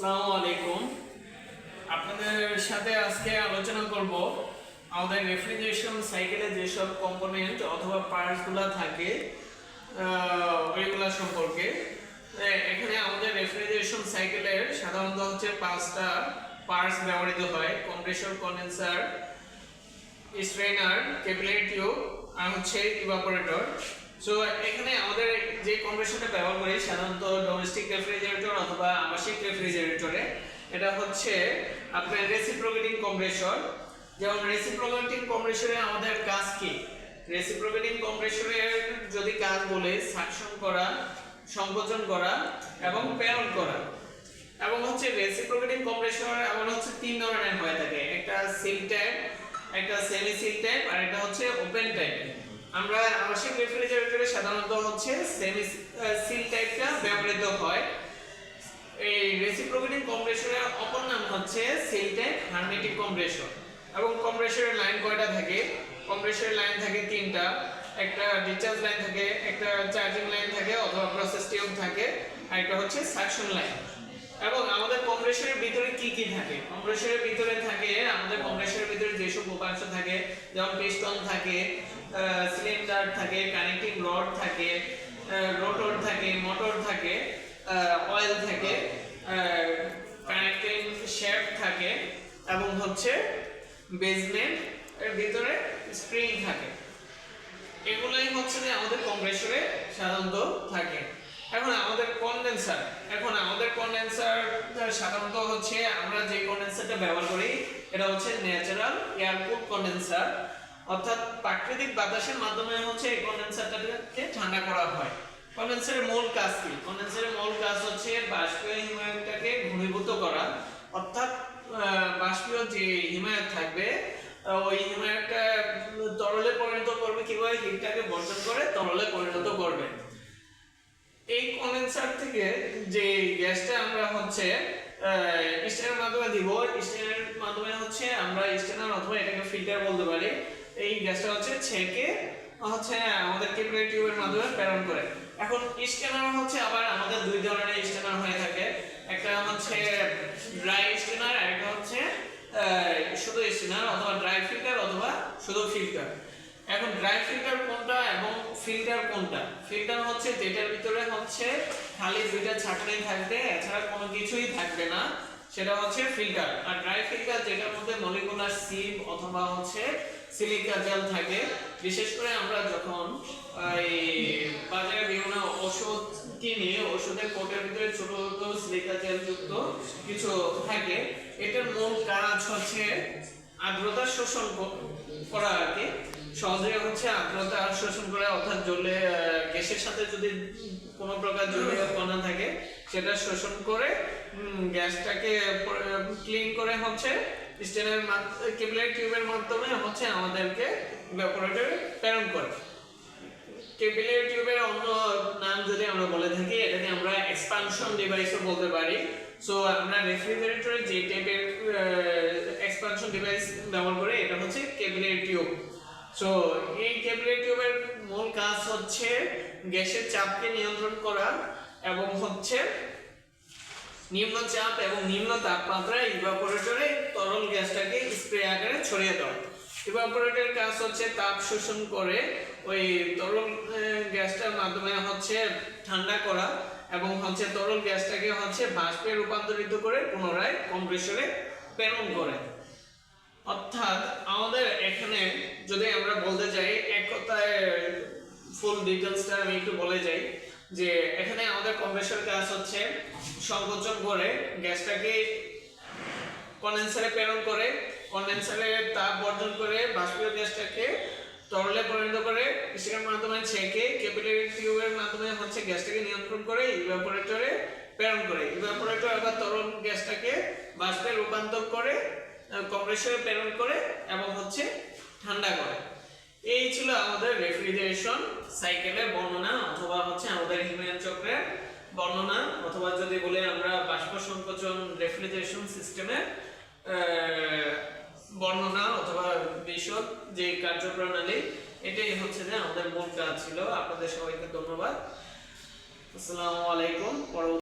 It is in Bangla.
আসসালামু আলাইকুম। আপনাদের সাথে আজকে আলোচনা করব আমাদের রেফ্রিজারেশন সাইকেলে যেসব কম্পোনেন্ট অথবা পার্টসগুলো থাকে ওইগুলা সম্পর্কে। এখানে আমাদের রেফ্রিজারেশন সাইকেলের সাধারণত হচ্ছে পাঁচটা পার্টস ব্যবহৃত হয়। Compressor condenser strainer capillary tube আর হচ্ছে ইভাপোরেটর সো এখানে আমাদের যে কম্প্রেসরটা ব্যবহার করি, সাধারণত ডোমেস্টিক রেফ্রিজারেটর অথবা আবাসিক রেফ্রিজারেটরে এটা হচ্ছে আপনার রেসিপ্রোকেটিং কম্প্রেসর যেমন রেসিপ্রোকেটিং কম্প্রেসরে আমাদের কাজ কি? রেসিপ্রোকেটিং কম্প্রেসরের যদি কাজ বলে সাকশন করা, সংকোচন করা এবং প্রেরণ করা। এবং হচ্ছে রেসিপ্রোকেটিং কম্প্রেসর এমন হচ্ছে তিন ধরনের হয়ে থাকে। একটা সিল টাইপ একটা সেমি সিল টাইপ আর একটা হচ্ছে ওপেন টাইপ আমরা আবাসিক রেফ্রিজারেটরে সাধারণত হচ্ছে সেমি সিল টাইপটা ব্যবহৃত হয়। এই রেসিপ্রোকেটিং কম্প্রেসরের অপর নাম হচ্ছে সিল টাইপ হারমেটিক কম্প্রেসর এবং কম্প্রেসরের লাইন কয়টা থাকে? কম্প্রেসরের লাইন থাকে তিনটা। একটা ডিসচার্জ লাইন থাকে, একটা চার্জিং লাইন থাকে, অথবা প্রসেস টিউব থাকে, আর একটা হচ্ছে সাকশন লাইন এবং আমাদের কম্প্রেসরের ভিতরে কি কি থাকে? কম্প্রেসরের ভিতরে থাকে, আমাদের কম্প্রেসরের ভিতরে যেসব উপাংশ থাকে, যেমন পিস্টন থাকে সিলিন্ডার থাকে, কানেক্টিং রড থাকে রোটর থাকে, মোটর থাকে অয়েল থাকে কানেক্টিং শ্যাফট থাকে, এবং হচ্ছে বেসমেন্ট এর ভিতরে স্প্রিং থাকে। এগুলাই হচ্ছে যে আমাদের কম্প্রেসরে সাধারণত থাকে। কন্ডেন্সার এখন আমাদের কন্ডেন্সার সাধারণত হচ্ছে, আমরা যে কন্ডেন্সারটা ব্যবহার করি, এটা হচ্ছে ন্যাচারাল এয়ার কুল কন্ডেন্সার অর্থাৎ প্রাকৃতিক বাতাসের মাধ্যমে হচ্ছে এই কন্ডেন্সারটাকে ঠান্ডা করা হয়। কন্ডেন্সারের মূল কাজ কি? কন্ডেন্সারের মূল কাজ হচ্ছে বাষ্পীয় হিমায়নটাকে ঘনীভূত করা। অর্থাৎ বাষ্পীয় যে হিমায়ত থাকবে ওই হিমায়তটা তরলে পরিণত করবে। কীভাবে? হিটটাকে বর্জন করে তরলে পরিণত করবে থেকে যে গ্যাসটা আমরা হচ্ছে স্টেনের মাধ্যমে দিব স্টেনের মাধ্যমে হচ্ছে আমরা স্টেনার অথবা এটাকে ফিল্টার বলতে পারি। এই গ্যাসটা হচ্ছে ছেঁকে হচ্ছে আমাদের ক্যাপিলারি টিউবের মাধ্যমে প্রেরণ করে। এখন স্টেনার হচ্ছে আবার আমাদের দুই ধরনের স্টেনার হয়ে থাকে। একটা হচ্ছে ড্রাই স্টেনার আর একটা হচ্ছে শুধু স্টেনার অথবা ড্রাই ফিল্টার অথবা শুধু ফিল্টার। এখন ড্রাই ফিল্টার ফিল্টার কোনটা? ফিল্টার হচ্ছে যেটার ভিতরে হচ্ছে খালি দুইটা ছাঁকনি থাকবে, এছাড়া কোনো কিছুই থাকবে না। সেটা হচ্ছে ফিল্টার আর ড্রাই ফিল্টার যেটার মধ্যে মলিকুলার সিম অথবা হচ্ছে সিলিকা জেল থাকে, বিশেষ করে আমরা যখন এই বাজারে বিভিন্ন ওষুধ কিনি, ওষুধের কোটের ভিতরে ছোট ছোট সিলিকা জেল যুক্ত কিছু থাকে, এটার মূল কাজ হচ্ছে আর্দ্রতা শোষণ করা সহজে হচ্ছে আর্দ্রতা শোষণ করে, অর্থাৎ জলে গ্যাসের সাথে যদি কোনো প্রকার জলীয় কণা থাকে, সেটা শোষণ করে গ্যাসটাকে ক্লিন করে হচ্ছে, স্টেনের কেবলের টিউবের মাধ্যমে হচ্ছে আমাদেরকে ইভাপোরেটরে প্রেরণ করে। কেবিলের টিউবের অন্য নাম যদি আমরা বলে থাকি, এটাকে আমরা এক্সপানশন ডিভাইসও বলতে পারি। সো আমরা রেফ্রিজারেটরে যে টাইপের এক্সপানশন ডিভাইস ব্যবহার করি, এটা হচ্ছে কেবিলের টিউব। সো এই কেবিলের টিউবের মূল কাজ হচ্ছে গ্যাসের চাপকে নিয়ন্ত্রণ করা এবং হচ্ছে নিম্ন চাপ এবং নিম্ন তাপমাত্রায় ইভাপোরেটরে তরল গ্যাসটাকে স্প্রে আকারে ছড়িয়ে দেওয়া। ইভাপোরেটরের কাজ হচ্ছে তাপ শোষণ করে ওই তরল গ্যাসটার মাধ্যমে হচ্ছে ঠান্ডা করা এবং হচ্ছে তরল গ্যাসটাকে হচ্ছে বাষ্পে রূপান্তরিত করে পুনরায় কম্প্রেসরে প্রেরণ করে। অর্থাৎ আমাদের এখানে যদি আমরা বলতে যাই, এক কথায় ফুল ডিটেলসটা আমি একটু বলে যাই, যে এখানে আমাদের কম্প্রেসর কাজ হচ্ছে সংকোচন করে গ্যাসটাকে কনডেন্সারে প্রেরণ করে কন্ডেন্সারে তাপ বর্জন করে বাষ্পীয় গ্যাসটাকে তরলে পরিণত করে, স্টিকের মাধ্যমে ছেঁকে ক্যাপিলারি টিউবের মাধ্যমে হচ্ছে গ্যাসটাকে নিয়ন্ত্রণ করে ইভাপোরেটরে প্রেরণ করে। ইভাপোরেটর আবার তরল গ্যাসটাকে বাষ্পে রূপান্তর করে কম্প্রেসরে প্রেরণ করে এবং হচ্ছে ঠান্ডা করে। এই ছিল আমাদের রেফ্রিজারেশন সাইকেলের বর্ণনা অথবা হচ্ছে আমাদের হিমায়ন চক্রের বর্ণনা। অথবা যদি বলে আমরা বাষ্প সংকোচন রেফ্রিজারেশন সিস্টেমের বর্ণনা অথবা বিশদ যে কার্যপ্রণালী, এটাই হচ্ছে যে আমাদের মূল কাজ ছিল। আপনাদের সবাইকে ধন্যবাদ। আসসালামু আলাইকুম।